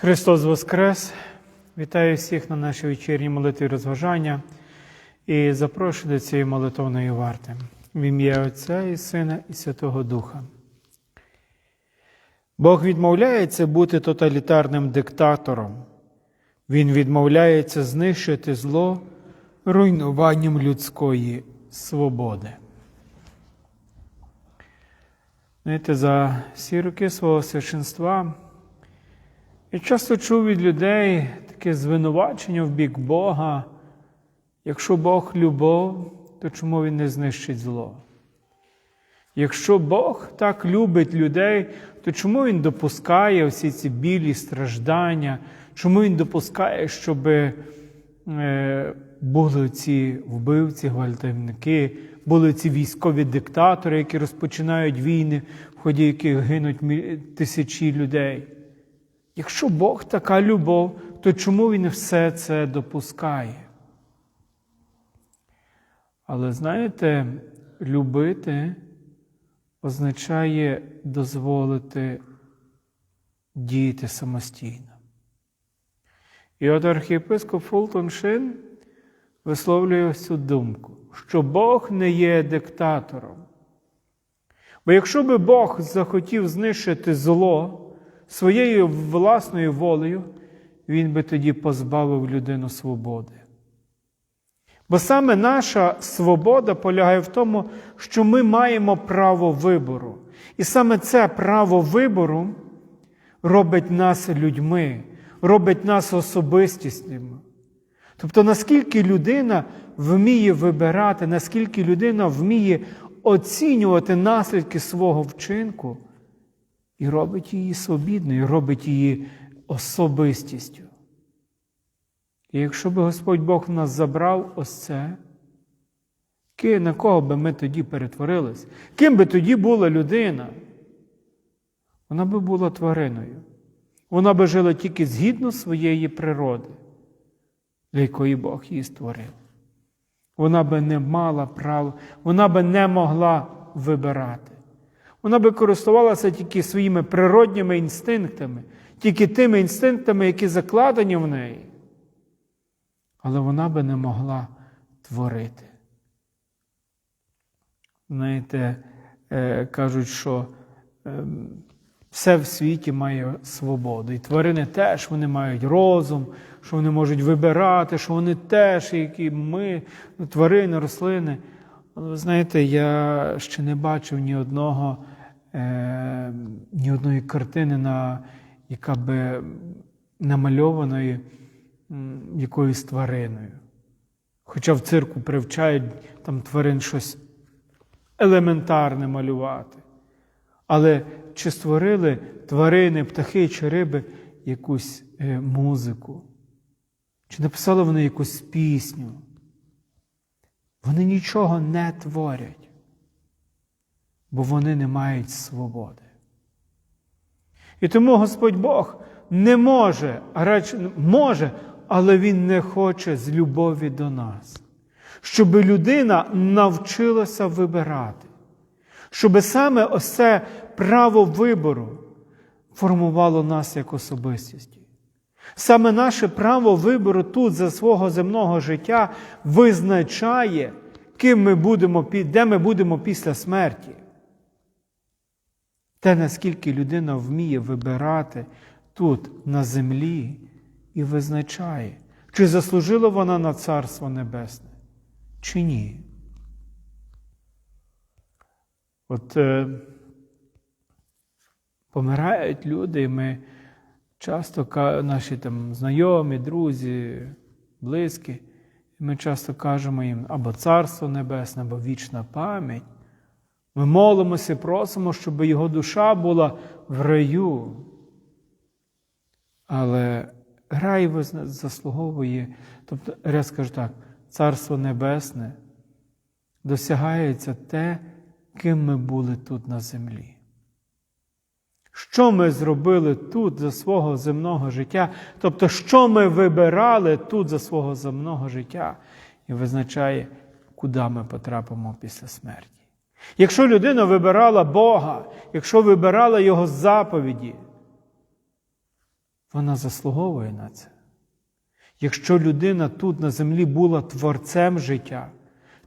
Христос Воскрес! Вітаю всіх на нашій вечірній молитві розважання і запрошую до цієї молитовної варти в ім'я Отця і Сина і Святого Духа. Бог відмовляється бути тоталітарним диктатором. Він відмовляється знищити зло руйнуванням людської свободи. Знаєте, за всі роки свого священства я часто чув від людей таке звинувачення в бік Бога. Якщо Бог любов, то чому Він не знищить зло? Якщо Бог так любить людей, то чому Він допускає всі ці білі страждання? Чому Він допускає, щоб е, були ці вбивці, гвалтівники, були ці військові диктатори, які розпочинають війни, в ході яких гинуть тисячі людей? Якщо Бог така любов, то чому Він все це допускає? Але знаєте, любити означає дозволити діяти самостійно. І от архієпископ Фултон Шин висловлює ось цю думку, що Бог не є диктатором. Бо якщо би Бог захотів знищити зло, своєю власною волею, він би тоді позбавив людину свободи. Бо саме наша свобода полягає в тому, що ми маємо право вибору. І саме це право вибору робить нас людьми, робить нас особистісними. Тобто, наскільки людина вміє вибирати, наскільки людина вміє оцінювати наслідки свого вчинку, і робить її свобідною, робить її особистістю. І якщо би Господь Бог в нас забрав ось це, на кого би ми тоді перетворились? Ким би тоді була людина? Вона би була твариною. Вона би жила тільки згідно своєї природи, для якої Бог її створив. Вона би не мала права, вона би не могла вибирати. Вона би користувалася тільки своїми природніми інстинктами, тільки тими інстинктами, які закладені в неї. Але вона би не могла творити. Знаєте, е, кажуть, що е, все в світі має свободу. І тварини теж вони мають розум, що вони можуть вибирати, що вони теж, які ми, ну, тварини, рослини. Але ви знаєте, я ще не бачив ні одного, е, ні одної картини, на, яка би намальованої якоюсь твариною. Хоча в цирку привчають там тварин щось елементарне малювати. Але чи створили тварини, птахи чи риби якусь е, музику? Чи написали вони якусь пісню? Вони нічого не творять, бо вони не мають свободи. І тому Господь Бог не може, а може, але Він не хоче з любові до нас, щоб людина навчилася вибирати, щоб саме ось це право вибору формувало нас як особистості. Саме наше право вибору тут за свого земного життя визначає, ким ми будемо, де ми будемо після смерті. Те, наскільки людина вміє вибирати тут, на землі, і визначає, чи заслужила вона на Царство Небесне, чи ні. От е, помирають люди, і ми часто наші там знайомі, друзі, близькі, і ми часто кажемо їм або Царство Небесне, або вічна пам'ять. Ми молимося, просимо, щоб його душа була в раю. Але рай заслуговує, тобто, я скажу так, Царство Небесне досягається те, ким ми були тут на землі. Що ми зробили тут за свого земного життя, тобто, що ми вибирали тут за свого земного життя, і визначає, куди ми потрапимо після смерті. Якщо людина вибирала Бога, якщо вибирала Його заповіді, вона заслуговує на це. Якщо людина тут на землі була творцем життя,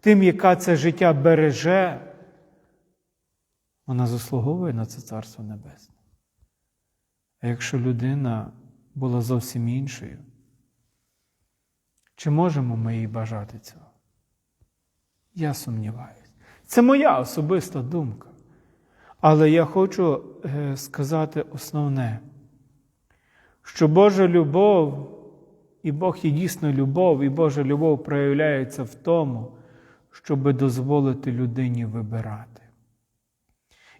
тим, яка це життя береже, вона заслуговує на це Царство Небесне. А якщо людина була зовсім іншою, чи можемо ми їй бажати цього? Я сумніваюся. Це моя особиста думка. Але я хочу е, сказати основне, що Божа любов, і Бог є дійсно любов, і Божа любов проявляється в тому, щоб дозволити людині вибирати.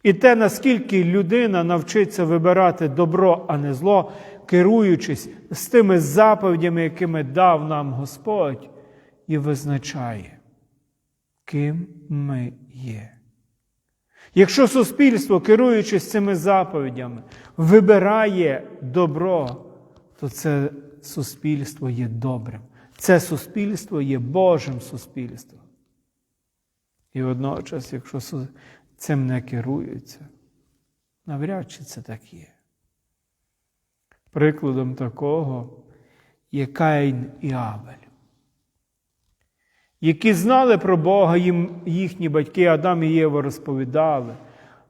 І те, наскільки людина навчиться вибирати добро, а не зло, керуючись з тими заповідями, якими дав нам Господь, і визначає, ким ми є. Якщо суспільство, керуючись цими заповідями, вибирає добро, то це суспільство є добрим. Це суспільство є Божим суспільством. І водночас, якщо цим не керуються, навряд чи це так є. Прикладом такого є Каїн і Авель, які знали про Бога, їм їхні батьки Адам і Єва розповідали.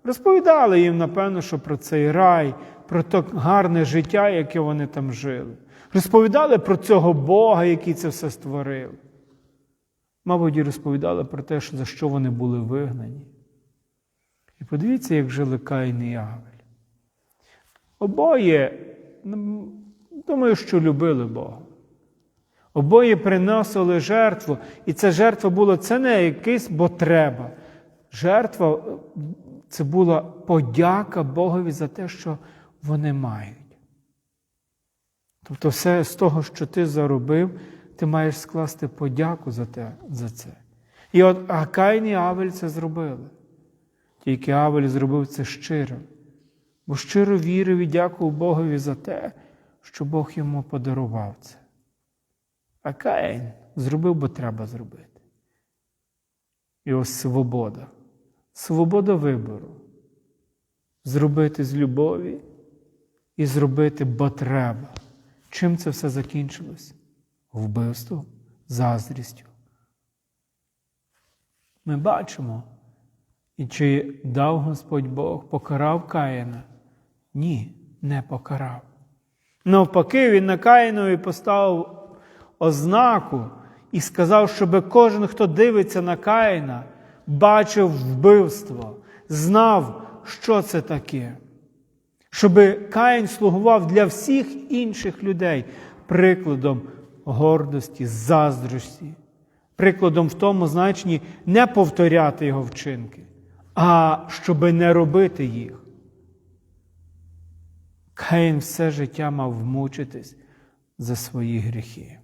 Розповідали їм, напевно, що про цей рай, про те гарне життя, яке вони там жили. Розповідали про цього Бога, який це все створив. Мабуть, і розповідали про те, за що вони були вигнані. І подивіться, як жили Каїн і Авель. Обоє, думаю, що любили Бога. Обоє приносили жертву, і ця жертва була це не якийсь, бо треба. Жертва це була подяка Богові за те, що вони мають. Тобто, все з того, що ти заробив, ти маєш скласти подяку за те, за це. І от а Каїн і Авель це зробили. Тільки Авель зробив це щиро, бо щиро вірив і дякував Богові за те, що Бог йому подарував це. А Каїн зробив, бо треба зробити. І ось свобода. Свобода вибору. Зробити з любові і зробити, бо треба. Чим це все закінчилось? Вбивством, заздрістю. Ми бачимо, і чи дав Господь Бог, покарав Каїна? Ні, не покарав. Навпаки, він на Каїнові поставив ознаку і сказав, щоб кожен, хто дивиться на Каїна, бачив вбивство, знав, що це таке. Щоб Каїн слугував для всіх інших людей прикладом гордості, заздрості, прикладом в тому значенні не повторяти його вчинки, а щоби не робити їх. Каїн все життя мав вмучитись за свої гріхи.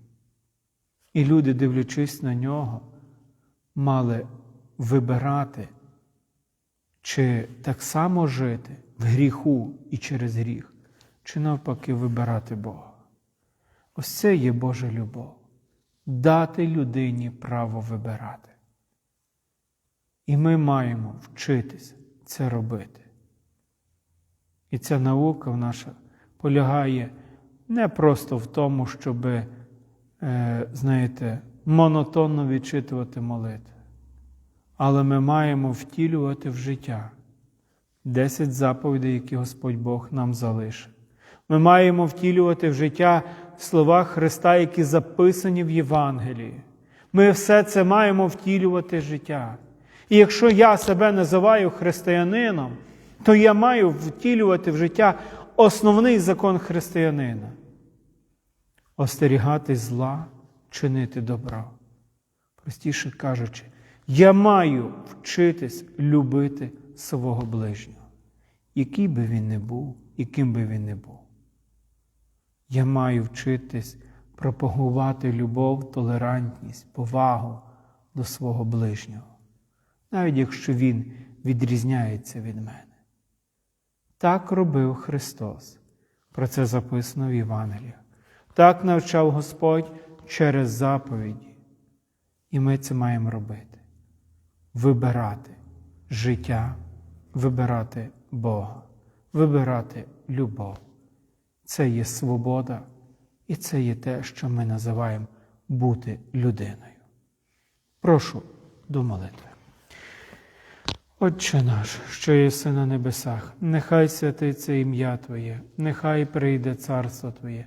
І люди, дивлячись на нього, мали вибирати, чи так само жити в гріху і через гріх, чи навпаки вибирати Бога. Ось це є Божа любов дати людині право вибирати. І ми маємо вчитись це робити. І ця наука наша полягає не просто в тому, щоб, е, знаєте, монотонно відчитувати молитви, але ми маємо втілювати в життя десять заповідей, які Господь Бог нам залишив. Ми маємо втілювати в життя слова Христа, які записані в Євангелії. Ми все це маємо втілювати в життя. І якщо я себе називаю християнином, то я маю втілювати в життя основний закон християнина остерігати зла, чинити добро. Простіше кажучи, я маю вчитись любити свого ближнього, який би він не був, яким би він не був. Я маю вчитись пропагувати любов, толерантність, повагу до свого ближнього, навіть якщо він відрізняється від мене. Так робив Христос. Про це записано в Євангеліях. Так навчав Господь через заповіді. І ми це маємо робити. Вибирати життя, вибирати Бога, вибирати любов, це є свобода, і це є те, що ми називаємо бути людиною. Прошу до молитви. Отче наш, що єси на небесах, нехай святиться ім'я Твоє, нехай прийде царство Твоє,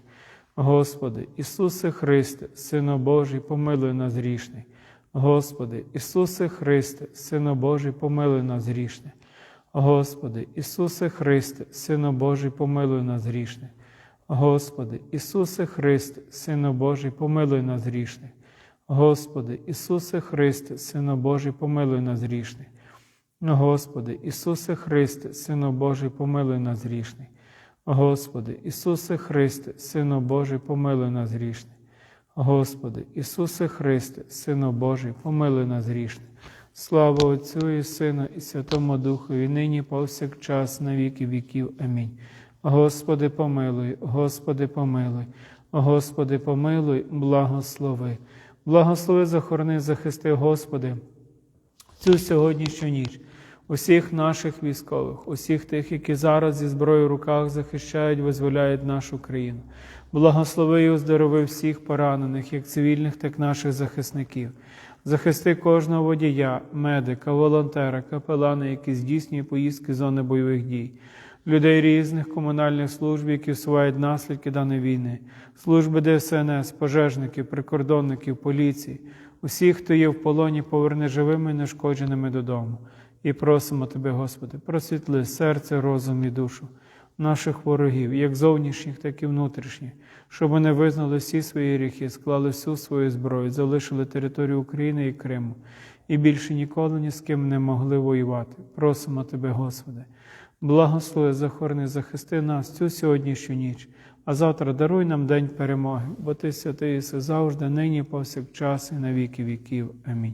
Господи, Ісусе Христе, Сино Божий, помилуй нас грішних. Господи, Ісусе Христе, Сино Божий, помилуй нас грішних. Господи, Ісусе Христе, Сино Божий, помилуй нас грішних. Господи, Ісусе Христе, Сино Божий, помилуй нас грішних. Господи, Ісусе Христе, Сино Божий, помилуй нас грішних. Господи, Ісусе Христе, Сино Божий, помилуй нас грішних. Господи, Ісусе Христе, Сино Божий, помилуй нас грішних. Господи, Ісусе Христе, Сино Божий, помилуй нас грішних. Слава Отцю і Сину, і Святому Духу, і нині повсякчас, на віки віків. Амінь. Господи, помилуй, Господи, помилуй, Господи, помилуй, благослови. Благослови, захорони, захисти, Господи, цю сьогоднішню ніч, усіх наших військових, усіх тих, які зараз зі зброєю в руках захищають, визволяють нашу країну. Благослови і оздорови всіх поранених, як цивільних, так і наших захисників. Захисти кожного водія, медика, волонтера, капелана, які здійснює поїздки зони бойових дій, людей різних комунальних служб, які всувають наслідки даної війни, служби ДСНС, пожежників, прикордонників, поліції, усіх, хто є в полоні, поверни живими і нешкодженими додому. І просимо Тебе, Господи, просвітли серце, розум і душу наших ворогів, як зовнішніх, так і внутрішніх, щоб вони визнали всі свої гріхи, склали всю свою зброю, залишили територію України і Криму і більше ніколи ні з ким не могли воювати. Просимо Тебе, Господи, благослови, захорони, захисти нас цю сьогоднішню ніч, а завтра даруй нам день перемоги, бо Ти святий Іси завжди, нині, повсякчас і на віки віків. Амінь.